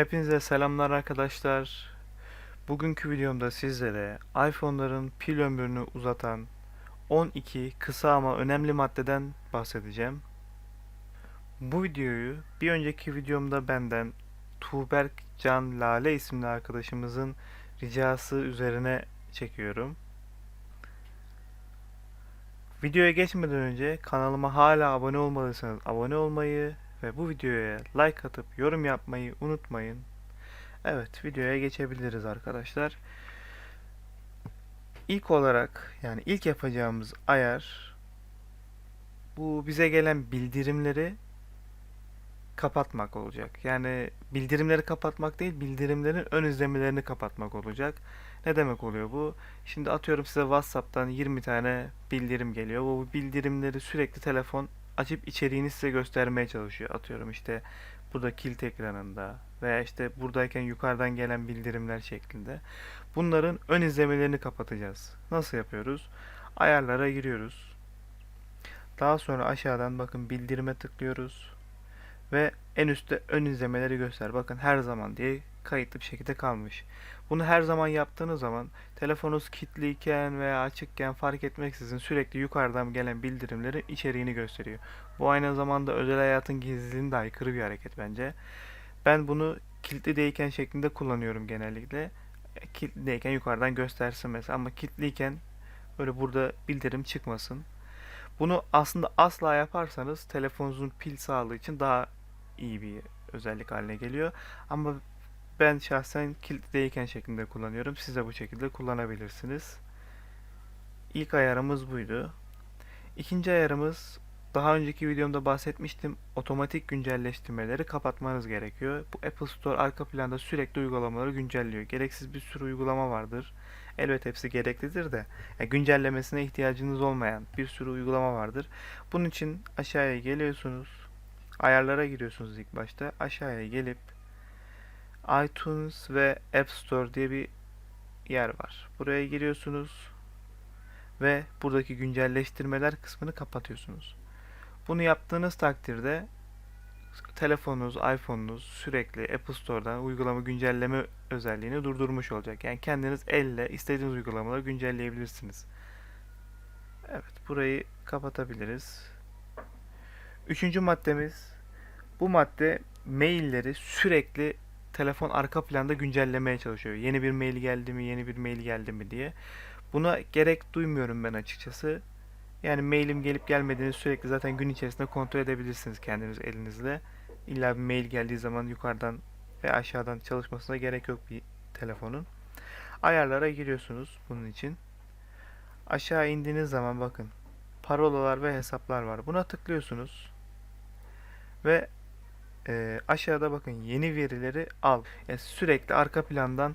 Hepinize selamlar arkadaşlar. Bugünkü videomda sizlere iPhone'ların pil ömrünü uzatan 12 kısa ama önemli maddeden bahsedeceğim. Bu videoyu bir önceki videomda benden Tuğberk Can Lale isimli arkadaşımızın ricası üzerine çekiyorum. Videoya geçmeden önce kanalıma hala abone olmadıysanız abone olmayı ve bu videoya like atıp yorum yapmayı unutmayın. Evet, videoya geçebiliriz arkadaşlar. İlk olarak yani ilk yapacağımız ayar bu bize gelen bildirimleri kapatmak olacak. Yani bildirimleri kapatmak değil, bildirimlerin ön izlemelerini kapatmak olacak. Ne demek oluyor bu? Şimdi atıyorum size WhatsApp'tan 20 tane bildirim geliyor. Bu bildirimleri sürekli telefon açıp içeriğini size göstermeye çalışıyor. Atıyorum işte burada kilit ekranında veya işte buradayken yukarıdan gelen bildirimler şeklinde. Bunların ön izlemelerini kapatacağız. Nasıl yapıyoruz? Ayarlara giriyoruz. Daha sonra aşağıdan bakın bildirime tıklıyoruz. Ve en üstte ön izlemeleri göster. Bakın her zaman diye kayıtlı bir şekilde kalmış. Bunu her zaman yaptığınız zaman telefonunuz kilitliyken veya açıkken fark etmeksizin sürekli yukarıdan gelen bildirimlerin içeriğini gösteriyor. Bu aynı zamanda özel hayatın gizliliğine de aykırı bir hareket bence. Ben bunu kilitli değilken şeklinde kullanıyorum genellikle. E, Kilitliyken yukarıdan göstersin mesela ama kilitliyken böyle burada bildirim çıkmasın. Bunu aslında asla yaparsanız telefonunuzun pil sağlığı için daha iyi bir özellik haline geliyor. Ama ben şahsen kilitli değilken şeklinde kullanıyorum. Siz de bu şekilde kullanabilirsiniz. İlk ayarımız buydu. İkinci ayarımız daha önceki videomda bahsetmiştim. Otomatik güncelleştirmeleri kapatmanız gerekiyor. Bu Apple Store arka planda sürekli uygulamaları güncelliyor. Gereksiz bir sürü uygulama vardır. Elbet hepsi gereklidir de ya güncellemesine ihtiyacınız olmayan bir sürü uygulama vardır. Bunun için aşağıya geliyorsunuz. Ayarlara giriyorsunuz ilk başta. Aşağıya gelip iTunes ve App Store diye bir yer var. Buraya giriyorsunuz ve buradaki güncelleştirmeler kısmını kapatıyorsunuz. Bunu yaptığınız takdirde telefonunuz, iPhone'unuz sürekli Apple Store'dan uygulama güncelleme özelliğini durdurmuş olacak. Yani kendiniz elle istediğiniz uygulamaları güncelleyebilirsiniz. Evet, burayı kapatabiliriz. Üçüncü maddemiz bu madde mailleri sürekli telefon arka planda güncellemeye çalışıyor. Yeni bir mail geldi mi, yeni bir mail geldi mi diye. Buna gerek duymuyorum ben açıkçası. Yani mailim gelip gelmediğini sürekli zaten gün içerisinde kontrol edebilirsiniz kendiniz elinizle. İlla bir mail geldiği zaman yukarıdan ve aşağıdan çalışmasına gerek yok bir telefonun. Ayarlara giriyorsunuz bunun için. Aşağı indiğiniz zaman bakın parolalar ve hesaplar var. Buna tıklıyorsunuz. Ve e, aşağıda bakın yeni verileri al. Yani sürekli arka plandan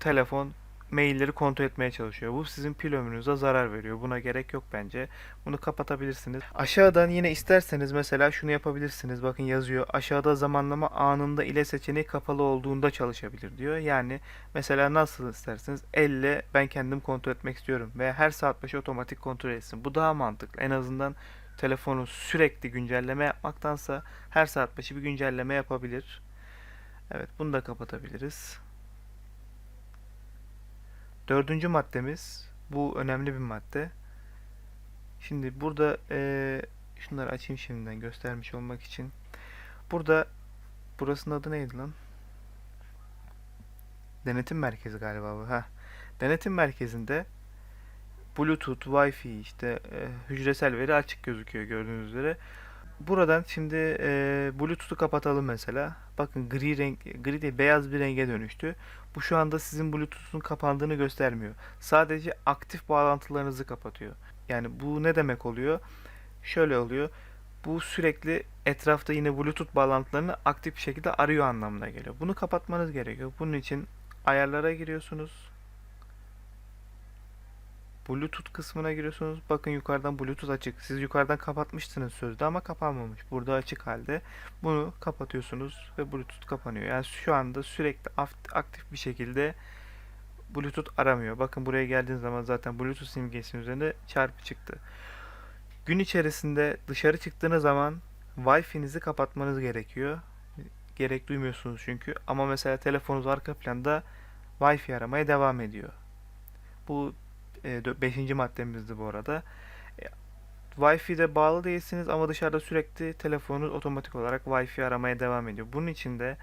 telefon mailleri kontrol etmeye çalışıyor. Bu sizin pil ömrünüze zarar veriyor. Buna gerek yok bence. Bunu kapatabilirsiniz. Aşağıdan yine isterseniz mesela şunu yapabilirsiniz. Bakın yazıyor. Aşağıda zamanlama anında ile seçeneği kapalı olduğunda çalışabilir diyor. Yani mesela nasıl isterseniz elle ben kendim kontrol etmek istiyorum veya her saat başı otomatik kontrol etsin. Bu daha mantıklı. En azından telefonu sürekli güncelleme yapmaktansa her saat başı bir güncelleme yapabilir. Evet bunu da kapatabiliriz. Dördüncü maddemiz bu önemli bir madde. Şimdi burada eee şunları açayım şimdiden göstermiş olmak için. Burada burasının adı neydi lan? Denetim merkezi galiba bu. Ha. Denetim merkezinde Bluetooth, Wi-Fi işte e, hücresel veri açık gözüküyor gördüğünüz üzere. Buradan şimdi e, Bluetooth'u kapatalım mesela. Bakın gri renk, gri değil beyaz bir renge dönüştü. Bu şu anda sizin Bluetooth'un kapandığını göstermiyor. Sadece aktif bağlantılarınızı kapatıyor. Yani bu ne demek oluyor? Şöyle oluyor. Bu sürekli etrafta yine Bluetooth bağlantılarını aktif bir şekilde arıyor anlamına geliyor. Bunu kapatmanız gerekiyor. Bunun için ayarlara giriyorsunuz. Bluetooth kısmına giriyorsunuz. Bakın yukarıdan Bluetooth açık. Siz yukarıdan kapatmıştınız sözde ama kapanmamış. Burada açık halde. Bunu kapatıyorsunuz ve Bluetooth kapanıyor. Yani şu anda sürekli aktif bir şekilde Bluetooth aramıyor. Bakın buraya geldiğiniz zaman zaten Bluetooth simgesinin üzerinde çarpı çıktı. Gün içerisinde dışarı çıktığınız zaman Wi-Fi'nizi kapatmanız gerekiyor. gerek duymuyorsunuz çünkü. Ama mesela telefonunuz arka planda Wi-Fi aramaya devam ediyor. Bu 5. maddemizdi bu arada. E, Wi-Fi'de bağlı değilsiniz ama dışarıda sürekli telefonunuz otomatik olarak Wi-Fi aramaya devam ediyor. Bunun için de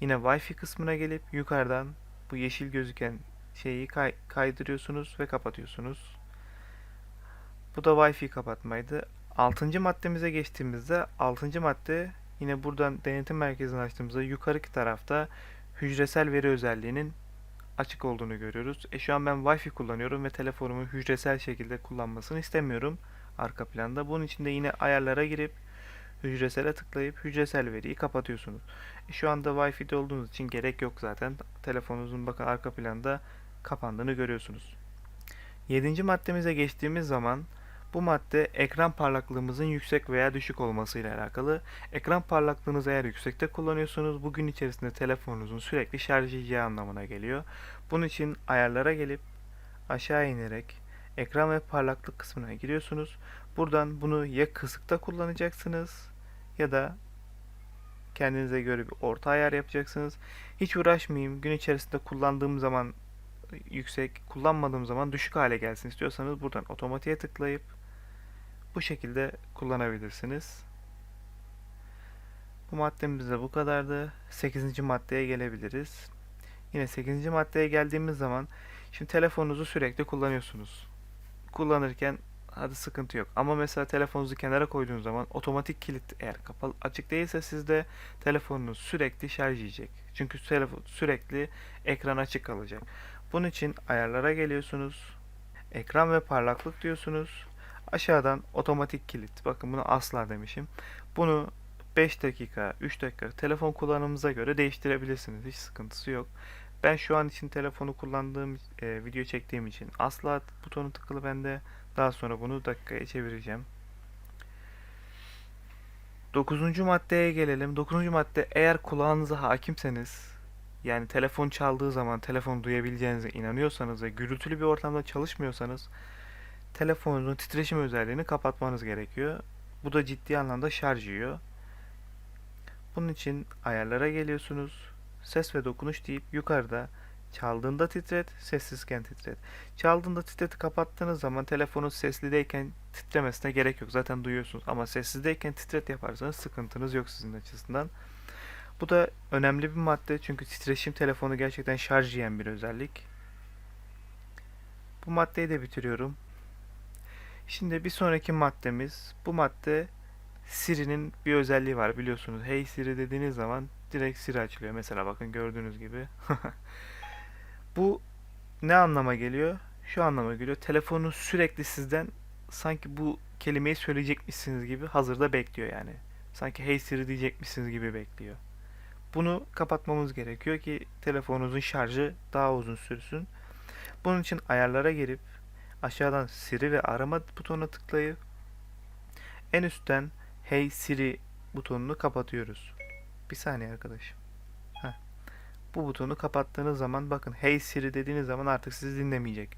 yine Wi-Fi kısmına gelip yukarıdan bu yeşil gözüken şeyi kay- kaydırıyorsunuz ve kapatıyorsunuz. Bu da Wi-Fi kapatmaydı. Altıncı maddemize geçtiğimizde altıncı madde yine buradan denetim merkezini açtığımızda yukarıki tarafta hücresel veri özelliğinin açık olduğunu görüyoruz. E şu an ben Wi-Fi kullanıyorum ve telefonumu hücresel şekilde kullanmasını istemiyorum arka planda. Bunun için de yine ayarlara girip hücresele tıklayıp hücresel veriyi kapatıyorsunuz. E şu anda Wi-Fi'de olduğunuz için gerek yok zaten. Telefonunuzun bakın arka planda kapandığını görüyorsunuz. Yedinci maddemize geçtiğimiz zaman bu madde ekran parlaklığımızın yüksek veya düşük olmasıyla alakalı. Ekran parlaklığınızı eğer yüksekte kullanıyorsanız bugün içerisinde telefonunuzun sürekli şarj edeceği anlamına geliyor. Bunun için ayarlara gelip aşağı inerek ekran ve parlaklık kısmına giriyorsunuz. Buradan bunu ya kısıkta kullanacaksınız ya da kendinize göre bir orta ayar yapacaksınız. Hiç uğraşmayayım. Gün içerisinde kullandığım zaman yüksek, kullanmadığım zaman düşük hale gelsin istiyorsanız buradan otomatiğe tıklayıp bu şekilde kullanabilirsiniz. Bu maddemiz de bu kadardı. 8. maddeye gelebiliriz. Yine 8. maddeye geldiğimiz zaman şimdi telefonunuzu sürekli kullanıyorsunuz. Kullanırken hadi sıkıntı yok. Ama mesela telefonunuzu kenara koyduğunuz zaman otomatik kilit eğer kapalı açık değilse sizde telefonunuz sürekli şarj yiyecek. Çünkü telefon sürekli ekran açık kalacak. Bunun için ayarlara geliyorsunuz. Ekran ve parlaklık diyorsunuz. Aşağıdan otomatik kilit. Bakın bunu asla demişim. Bunu 5 dakika, 3 dakika telefon kullanımınıza göre değiştirebilirsiniz. Hiç sıkıntısı yok. Ben şu an için telefonu kullandığım, e, video çektiğim için asla butonu tıkılı bende. Daha sonra bunu dakikaya çevireceğim. Dokuzuncu maddeye gelelim. Dokuzuncu madde eğer kulağınıza hakimseniz yani telefon çaldığı zaman telefon duyabileceğinize inanıyorsanız ve gürültülü bir ortamda çalışmıyorsanız telefonunuzun titreşim özelliğini kapatmanız gerekiyor. Bu da ciddi anlamda şarj yiyor. Bunun için ayarlara geliyorsunuz. Ses ve dokunuş deyip yukarıda çaldığında titret, sessizken titret. Çaldığında titreti kapattığınız zaman telefonun seslideyken titremesine gerek yok. Zaten duyuyorsunuz ama sessizdeyken titret yaparsanız sıkıntınız yok sizin açısından. Bu da önemli bir madde çünkü titreşim telefonu gerçekten şarj yiyen bir özellik. Bu maddeyi de bitiriyorum. Şimdi bir sonraki maddemiz bu madde Siri'nin bir özelliği var biliyorsunuz. Hey Siri dediğiniz zaman direkt Siri açılıyor. Mesela bakın gördüğünüz gibi. Bu ne anlama geliyor? Şu anlama geliyor. Telefonunuz sürekli sizden sanki bu kelimeyi söyleyecekmişsiniz gibi hazırda bekliyor yani. Sanki Hey Siri diyecekmişsiniz gibi bekliyor. Bunu kapatmamız gerekiyor ki telefonunuzun şarjı daha uzun sürsün. Bunun için ayarlara girip aşağıdan Siri ve arama butonuna tıklayıp en üstten Hey Siri butonunu kapatıyoruz. Bir saniye arkadaşım. Heh. Bu butonu kapattığınız zaman bakın Hey Siri dediğiniz zaman artık sizi dinlemeyecek.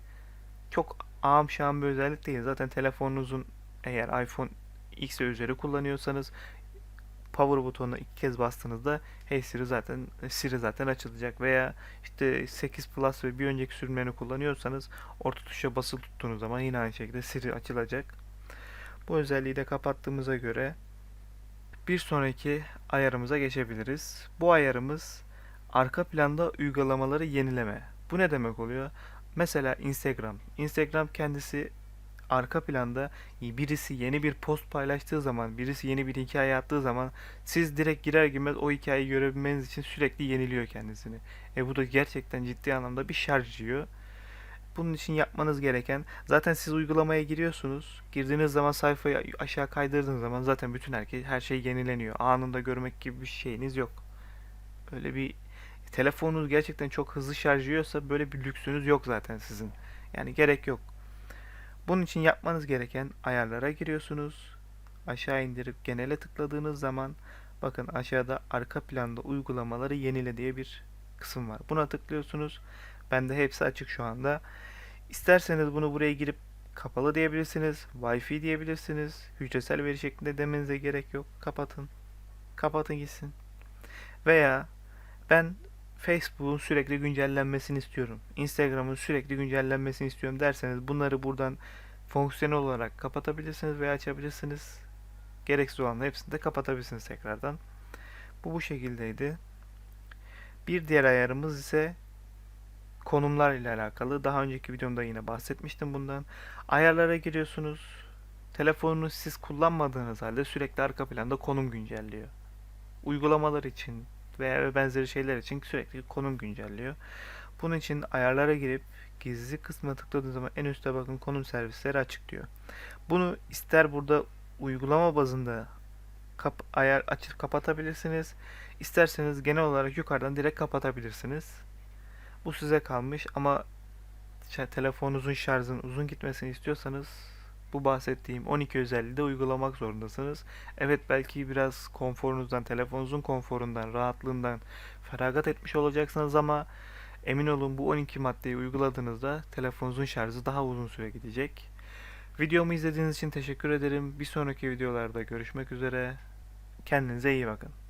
Çok ağam şahım bir özellik değil. Zaten telefonunuzun eğer iPhone X ve üzeri kullanıyorsanız power butonuna iki kez bastığınızda Hey Siri zaten Siri zaten açılacak veya işte 8 Plus ve bir önceki sürümlerini kullanıyorsanız orta tuşa basılı tuttuğunuz zaman yine aynı şekilde Siri açılacak. Bu özelliği de kapattığımıza göre bir sonraki ayarımıza geçebiliriz. Bu ayarımız arka planda uygulamaları yenileme. Bu ne demek oluyor? Mesela Instagram. Instagram kendisi arka planda birisi yeni bir post paylaştığı zaman, birisi yeni bir hikaye attığı zaman siz direkt girer girmez o hikayeyi görebilmeniz için sürekli yeniliyor kendisini. E bu da gerçekten ciddi anlamda bir şarj yiyor. Bunun için yapmanız gereken zaten siz uygulamaya giriyorsunuz. Girdiğiniz zaman sayfayı aşağı kaydırdığınız zaman zaten bütün herkes her şey yenileniyor. Anında görmek gibi bir şeyiniz yok. Öyle bir telefonunuz gerçekten çok hızlı şarj yiyorsa böyle bir lüksünüz yok zaten sizin. Yani gerek yok. Bunun için yapmanız gereken ayarlara giriyorsunuz. Aşağı indirip genele tıkladığınız zaman bakın aşağıda arka planda uygulamaları yenile diye bir kısım var. Buna tıklıyorsunuz. Bende hepsi açık şu anda. İsterseniz bunu buraya girip kapalı diyebilirsiniz. Wi-Fi diyebilirsiniz. Hücresel veri şeklinde demenize gerek yok. Kapatın. Kapatın gitsin. Veya ben Facebook'un sürekli güncellenmesini istiyorum. Instagram'ın sürekli güncellenmesini istiyorum derseniz bunları buradan fonksiyonel olarak kapatabilirsiniz veya açabilirsiniz. Gereksiz olanların hepsini de kapatabilirsiniz tekrardan. Bu bu şekildeydi. Bir diğer ayarımız ise konumlar ile alakalı. Daha önceki videomda yine bahsetmiştim bundan. Ayarlara giriyorsunuz. Telefonunu siz kullanmadığınız halde sürekli arka planda konum güncelliyor. Uygulamalar için veya benzeri şeyler için sürekli konum güncelliyor. Bunun için ayarlara girip gizli kısmına tıkladığınız zaman en üstte bakın konum servisleri açık diyor. Bunu ister burada uygulama bazında kap ayar açıp kapatabilirsiniz. İsterseniz genel olarak yukarıdan direkt kapatabilirsiniz. Bu size kalmış ama telefonunuzun şarjının uzun gitmesini istiyorsanız bu bahsettiğim 12 özelliği de uygulamak zorundasınız. Evet belki biraz konforunuzdan, telefonunuzun konforundan, rahatlığından feragat etmiş olacaksınız ama emin olun bu 12 maddeyi uyguladığınızda telefonunuzun şarjı daha uzun süre gidecek. Videomu izlediğiniz için teşekkür ederim. Bir sonraki videolarda görüşmek üzere. Kendinize iyi bakın.